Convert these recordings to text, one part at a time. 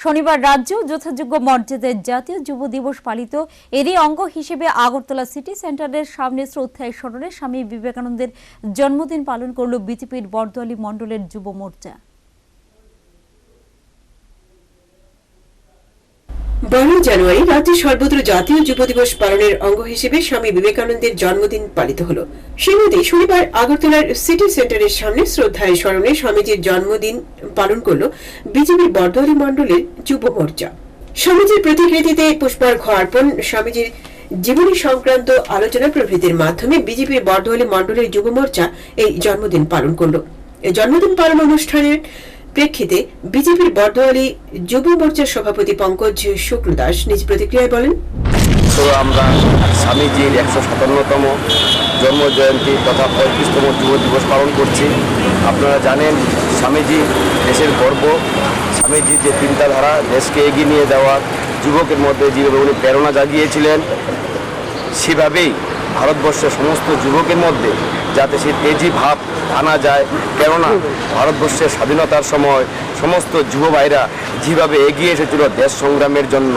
শনিবার রাজ্য যথাযোগ্য মর্যাদায় জাতীয় যুব দিবস পালিত এরই অঙ্গ হিসেবে আগরতলা সিটি সেন্টারের সামনে শ্রদ্ধায় স্মরণে স্বামী বিবেকানন্দের জন্মদিন পালন করল বিজেপির বরদোয়ালি মণ্ডলের যুব মোর্চা। বারোই জানুয়ারি রাজ্যে সর্বত্র জাতীয় যুব দিবস পালনের অঙ্গ হিসেবে স্বামী বিবেকানন্দের জন্মদিন পালিত হল। সেই মধ্যে শনিবার আগরতলার সিটি সেন্টারের সামনে শ্রদ্ধায় স্মরণে স্বামীজির জন্মদিন পালন করল বিজেপির বরদোয়ারি মণ্ডলের যুব মোর্চা। স্বামীজির প্রতিকৃতিতে পুষ্পার্ঘ অর্পণ স্বামীজির জীবনী সংক্রান্ত আলোচনা প্রভৃতির মাধ্যমে বিজেপির বরদোয়ালি মণ্ডলের যুব মোর্চা এই জন্মদিন পালন করল। এই জন্মদিন পালন অনুষ্ঠানের প্রেক্ষিতে বিজেপির বরদোয়ালি যুব মোর্চার সভাপতি পঙ্কজ শুক্লদাস নিজ প্রতিক্রিয়ায় বলেন তো আমরা স্বামীজির একশো সাতান্নতম জন্ম জয়ন্তী তথা পঁয়ত্রিশতম যুব দিবস পালন করছি। আপনারা জানেন স্বামীজি দেশের গর্ব। স্বামীজির যে চিন্তাধারা দেশকে এগিয়ে নিয়ে যাওয়ার যুবকের মধ্যে যেভাবে উনি প্রেরণা জাগিয়েছিলেন, সেভাবেই ভারতবর্ষের সমস্ত যুবকের মধ্যে যাতে সেই তেজি ভাব আনা যায়। কেননা ভারতবর্ষের স্বাধীনতার সময় সমস্ত যুব ভাইরা যেভাবে এগিয়ে এসেছিল দেশ সংগ্রামের জন্য।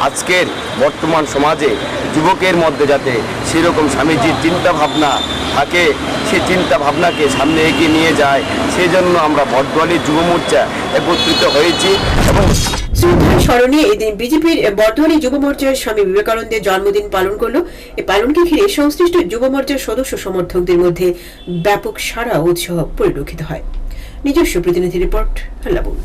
আজকের বর্তমান সমাজে যুবকের মধ্যে যাতে সেরকম স্বামীজির চিন্তা ভাবনা থাকে সেই চিন্তা ভাবনাকে সামনে এগিয়ে নিয়ে যায় সেই জন্য আমরা বটদোয়ালি যুব মোর্চা একত্রিত হয়েছি এবং এই বিজেপির যুব মোর্চার স্বামী বিবেকানন্দের জন্মদিন পালন করল। এই পালনকে ঘিরে সংশ্লিষ্ট যুব মোর্চার সদস্য সমর্থকদের মধ্যে ব্যাপক সারা উৎসাহ পরিলক্ষিত হয়। নিজস্ব প্রতিনিধি রিপোর্ট আল্লাবুল